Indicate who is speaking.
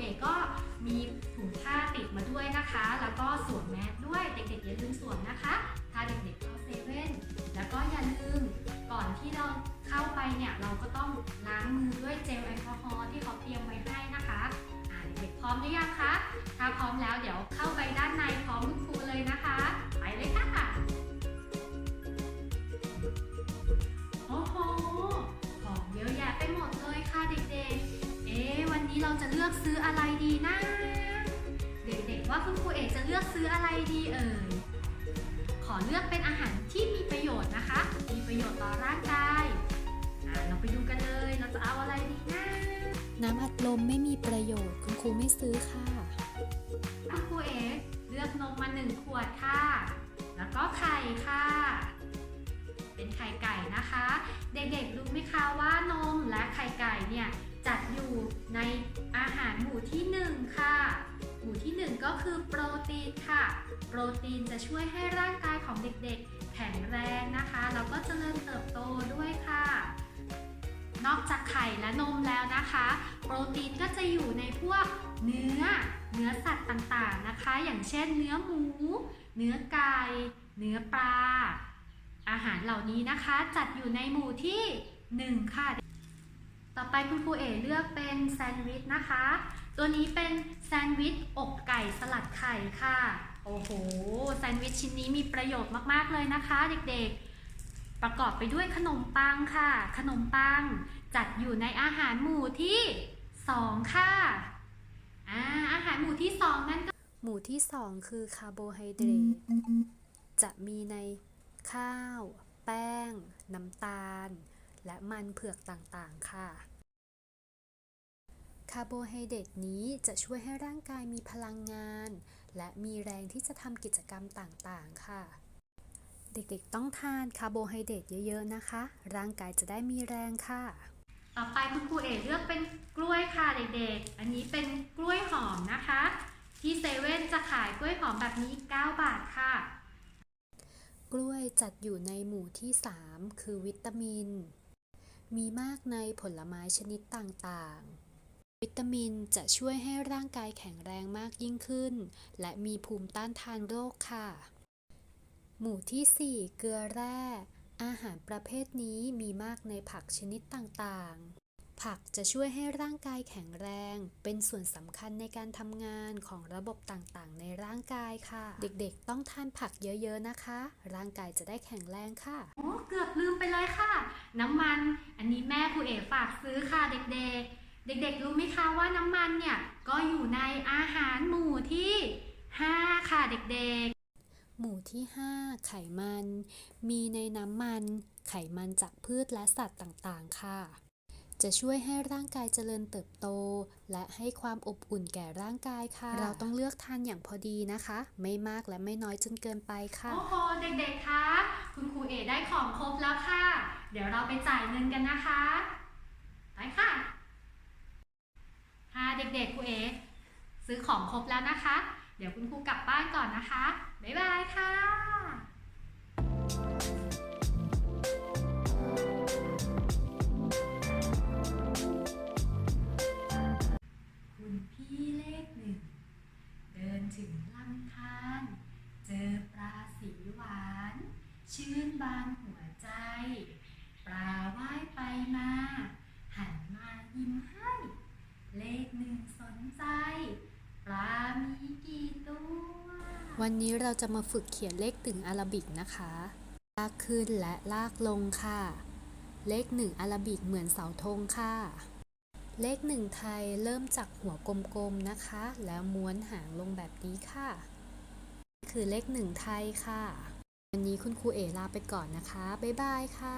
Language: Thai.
Speaker 1: เอกก็มีถุงผ้าติดมาด้วยนะคะ แล้วก็สวมแมสด้วยเด็กๆอย่าลืมสวมนะคะ ถ้าเด็กๆเข้าเซเว่นแล้วก็อย่าลืมก่อนที่เราเข้าไปเนี่ยเราก็ต้องล้างมือด้วยเจลแอลกอฮอล์ที่เขาเตรียมไว้ให้นะคะอ่าเด็กๆพร้อมหรือยังคะ ถ้าพร้อมแล้วเดี๋ยว เราจะเลือกซื้ออะไรดีนะ เด็กๆว่าคุณครูเอกจะเลือกซื้ออะไรดีเอ่ย ขอเลือกเป็นอาหารที่มีประโยชน์นะคะ มีประโยชน์ต่อร่างกายอะเราไปดูกันเลย เราจะเอาอะไรดีนะ
Speaker 2: น้ำอัดลมไม่มีประโยชน์ คุณครูไม่ซื้อค่ะ
Speaker 1: คุณครูเอกเลือกนมมาหนึ่งขวดค่ะ แล้วก็ไข่ค่ะเป็นไข่ไก่นะคะ เด็กๆรู้ไหมคะว่านมและไข่ไก่เนี่ย จัดอยู่ในอาหารหมู่ที่หนึ่งค่ะ หมู่ที่หนึ่งก็คือโปรตีนค่ะ โปรตีนจะช่วยให้ร่างกายของเด็กๆ แข็งแรงนะคะแล้วก็เจริญเติบโตด้วยค่ะ นอกจากไข่และนมแล้วนะคะ โปรตีนก็จะอยู่ในพวกเนื้อ เนื้อสัตว์ต่างๆนะคะ อย่างเช่นเนื้อหมู เนื้อไก่ เนื้อปลา อาหารเหล่านี้นะคะจัดอยู่ในหมู่ที่ 1 ค่ะ ต่อไปคุณครูเอเลือกเป็นแซนด์วิชนะคะ ตัวนี้เป็นแซนด์วิชอกไก่สลัดไข่ค่ะ โอ้โห แซนด์วิชชิ้นนี้มีประโยชน์มากๆเลยนะคะ เด็กๆ ประกอบไปด้วยขนมปังค่ะ ขนมปังจัดอยู่ในอาหารหมู่ที่ 2 ค่ะอ่าอาหารหมู่ที่ 2 นั่นก็
Speaker 2: หมู่ที่ 2 คือคาร์โบไฮเดรต จะมีในข้าว แป้ง น้ำตาล และมันเผือกต่างๆ ค่ะ คาร์โบไฮเดรตนี้จะช่วยให้ร่างกายมีพลังงาน และมีแรงที่จะทำกิจกรรมต่างๆ ค่ะ เด็กๆต้องทานคาร์โบไฮเดรตเยอะๆ นะคะ ร่างกายจะได้มีแรงค่ะ
Speaker 1: ต่อไปคุณครูเอกเลือกเป็นกล้วยค่ะเด็กๆ อันนี้เป็นกล้วยหอมนะคะ ที่เซเว่นจะขายกล้วยหอมแบบนี้ 9 บาทค่ะ
Speaker 2: กล้วยจัดอยู่ในหมู่ที่ 3 คือวิตามิน มีมากในผลไม้ชนิดต่างๆ วิตามินจะช่วยให้ร่างกายแข็งแรงมากยิ่งขึ้น และมีภูมิต้านทานโรคค่ะ หมู่ที่ 4 เกลือแร่ อาหารประเภทนี้มีมากในผักชนิดต่างๆ ผักจะช่วยให้ร่างกายแข็งแรง เป็นส่วนสำคัญในการทำงานของระบบต่างๆ ในร่างกายค่ะ เด็กๆ ต้องทานผักเยอะๆนะคะ ร่างกายจะได้แข็งแรงค่ะ
Speaker 1: โอ้เกือบลืมไปเลยค่ะ น้ำมัน อันนี้แม่ครูเอกฝากซื้อค่ะเด็กๆ เด็กๆ รู้ไหมคะว่าน้ำมันเนี่ยก็อยู่ในอาหารหมู่ที่ 5 ค่ะเด็กๆ
Speaker 2: หมู่ที่ 5 ไขมัน มีในน้ำมัน ไขมันจากพืชและสัตว์ต่าง ๆ ค่ะ จะช่วยให้ร่างกายเจริญเติบโต และให้ความอบอุ่นแก่ร่างกายค่ะ เราต้องเลือกทานอย่างพอดีนะคะ ไม่มากและไม่น้อยจนเกินไป
Speaker 1: ๆ
Speaker 2: ค่ะ
Speaker 1: โอ้โห เด็กๆ คะ คุณครูเอกได้ของครบแล้วค่ะ เดี๋ยวเราไปจ่ายเงินกันนะคะ ไปค่ะค่ะเด็กๆ ครูเอกซื้อของครบแล้วนะคะ เดี๋ยวคุณครูกลับบ้านก่อนนะคะ บ๊ายบายค่ะ
Speaker 2: วันนี้เราจะมาฝึกเขียนเลขถึงอาราบิกนะคะ ลากขึ้นและลากลงค่ะ เลขหนึ่งอาราบิกเหมือนเสาธงค่ะ เลขหนึ่งไทยเริ่มจากหัวกลมๆนะคะ แล้วม้วนหางลงแบบนี้ค่ะ คือเลขหนึ่งไทยค่ะ วันนี้คุณครูเอลาไปก่อนนะคะ บ๊ายบายค่ะ